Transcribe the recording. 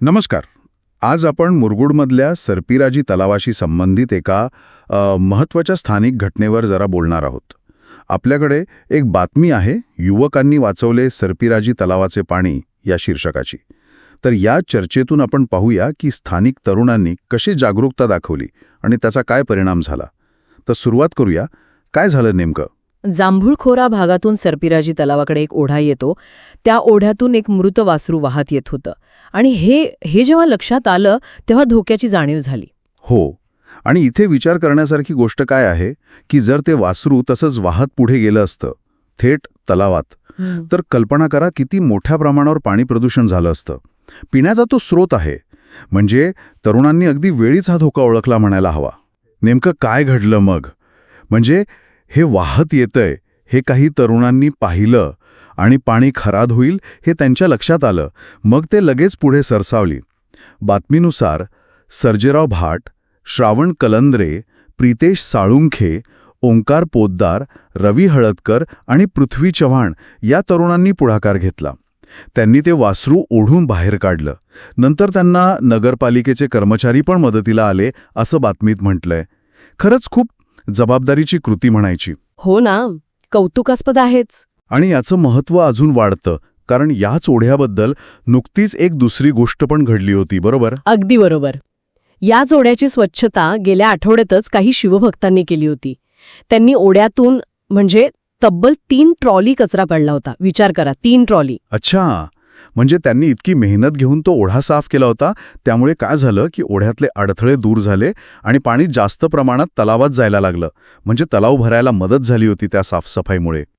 नमस्कार. आज आपण मुरगुडमधल्या सरपिराजी तलावाशी संबंधित एका महत्त्वाच्या स्थानिक घटनेवर जरा बोलणार आहोत. आपल्याकडे एक बातमी आहे युवकांनी वाचवले सरपिराजी तलावाचे पाणी या शीर्षकाची. तर या चर्चेतून आपण पाहूया की स्थानिक तरुणांनी कशी जागरूकता दाखवली आणि त्याचा काय परिणाम झाला. तर सुरुवात करूया. काय झालं नेमकं? जांभूळखोरा भागातून सरपिराजी तलावाकडे एक ओढा येतो. त्या ओढ्यातून एक मृत वासरू वाहत येत होतं. आणि हे हे जेव्हा लक्षात आलं तेव्हा धोक्याची जाणीव झाली. हो. आणि इथे विचार करण्यासारखी गोष्ट काय आहे? की जर ते वासरू तसंच वाहत पुढे गेलं असतं थेट तलावात तर कल्पना करा किती मोठ्या प्रमाणावर पाणी प्रदूषण झालं असतं. पिण्याचा तो स्रोत आहे. म्हणजे तरुणांनी अगदी वेळीच हा धोका ओळखला म्हणायला हवा. नेमकं काय घडलं मग? म्हणजे हे वाहत येतंय हे काही तरुणांनी पाहिलं आणि पाणी खराद होईल हे त्यांच्या लक्षात आलं. मग ते लगेच पुढे सरसावली. बातमीनुसार सर्जेराव भाट श्रावण कलंद्रे प्रितेश साळुंखे ओंकार पोद्दार रवी हळदकर आणि पृथ्वी चव्हाण या तरुणांनी पुढाकार घेतला. त्यांनी ते वासरू ओढून बाहेर काढलं. नंतर त्यांना नगरपालिकेचे कर्मचारी पण मदतीला आले असं बातमीत म्हटलंय. खरंच खूप जबाबदारीची कृती म्हणायची. हो ना कौतुकास्पद आहेच. आणि याचं महत्त्व अजून वाढतं कारण याच ओढ्याबद्दल नुकतीच एक दुसरी गोष्ट पण घडली होती बरोबर? अगदी बरोबर. या ओढ्याची स्वच्छता गेल्या आठवड्यातच काही शिवभक्तांनी केली होती. त्यांनी ओढ्यातून म्हणजे तब्बल तीन ट्रॉली कचरा काढला होता. विचार करा तीन ट्रॉली. अच्छा. म्हणजे त्यांनी इतकी मेहनत घेऊन तो ओढा साफ केला होता. त्यामुळे काय झालं की ओढ्यातले अडथळे दूर झाले आणि पाणी जास्त प्रमाणात तलावात जायला लागलं. म्हणजे तलाव भरायला मदत झाली होती त्या साफसफाईमुळे.